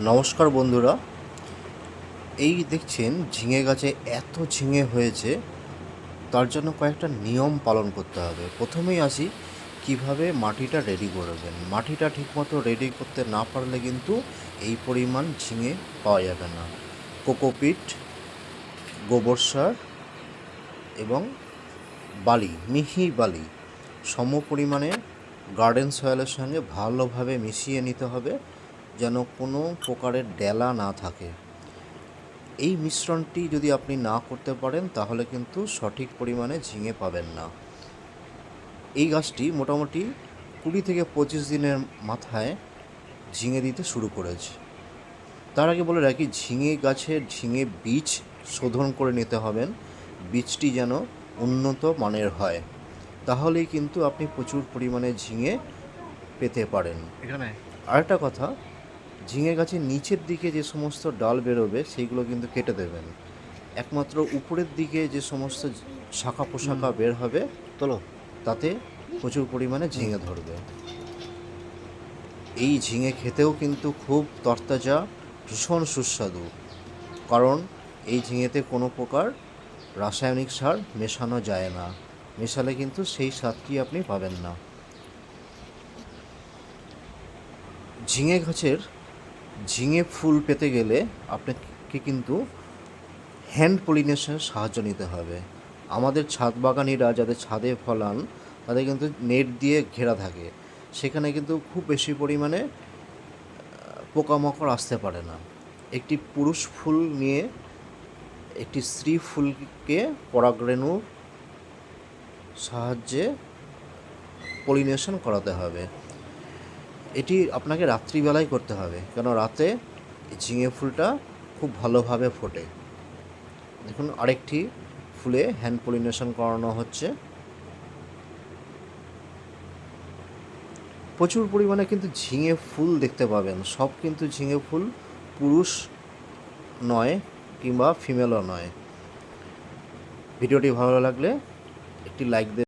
নমস্কার বন্ধুরা। এই দেখছেন, ঝিঙে গাছে এত ঝিঙে হয়েছে, তার জন্য কয়েকটা নিয়ম পালন করতে হবে। প্রথমেই আসি, কীভাবে মাটিটা রেডি করবেন? মাটিটা ঠিকমতো রেডি করতে না পারলে কিন্তু এই পরিমাণ ঝিঙে পাওয়া যাবে না। কোকোপিট গোবর সার এবং বালি, মিহি বালি সম পরিমাণে গার্ডেন সয়েলের সঙ্গে ভালোভাবে মিশিয়ে নিতে হবে। যেন কোনো প্রকারের ডেলা না থাকে। এই মিশ্রণটি যদি আপনি না করতে পারেন তাহলে কিন্তু সঠিক পরিমাণে ঝিঙে পাবেন না। এই গাছটি মোটামুটি কুড়ি থেকে পঁচিশ দিনের মাথায় ঝিঙে দিতে শুরু করেছে। তার আগে বলে রাখি ঝিঙে গাছের ঝিঙে বীজ শোধন করে নিতে হবেন বীজটি যেন উন্নত মানের হয় তাহলেই কিন্তু আপনি প্রচুর পরিমাণে ঝিঙে পেতে পারেন। এখানে? আরেকটা কথা ঝিঙে গাছের নিচের দিকে যে সমস্ত ডাল বেরোবে সেইগুলো কিন্তু কেটে দেবেন। একমাত্র উপরের দিকে যে সমস্ত শাখা পোশাখা বের হবে তোলো তাতে প্রচুর পরিমাণে ঝিঙে ধরবে। এই ঝিঙে খেতেও কিন্তু খুব তরতাজা ভীষণ সুস্বাদু। কারণ এই ঝিঙেতে কোনো প্রকার রাসায়নিক সার মেশানো যায় না। মেশালে কিন্তু সেই স্বাদটি আপনি পাবেন না। ঝিঙে গাছের ঝিঙে ফুল পেতে গেলে আপনাকে কিন্তু হ্যান্ড পলিনেশনের সাহায্য নিতে হবে। আমাদের ছাদ বাগানিরা যাদের ছাদে ফলান, তাদের কিন্তু নেট দিয়ে ঘেরা থাকে। সেখানে কিন্তু খুব বেশি পরিমাণে পোকামাকড় আসতে পারে না। একটি পুরুষ ফুল নিয়ে একটি স্ত্রী ফুলকে পরাগরেণুর সাহায্যে পলিনেশন করাতে হবে। এটি আপনাকে রাত্রিবেলায় করতে হবে। কেন? রাতে ঝিঙে ফুলটা খুব ভালোভাবে ফোটে। দেখুন, আরেকটি ফুলে হ্যান্ড পলিনেশন করানো হচ্ছে। প্রচুর পরিমাণে কিন্তু ঝিঙে ফুল দেখতে পাবেন। সব কিন্তু ঝিঙে ফুল পুরুষ নয় কিংবা ফিমেলও নয়। ভিডিওটি ভালো লাগলে একটি লাইক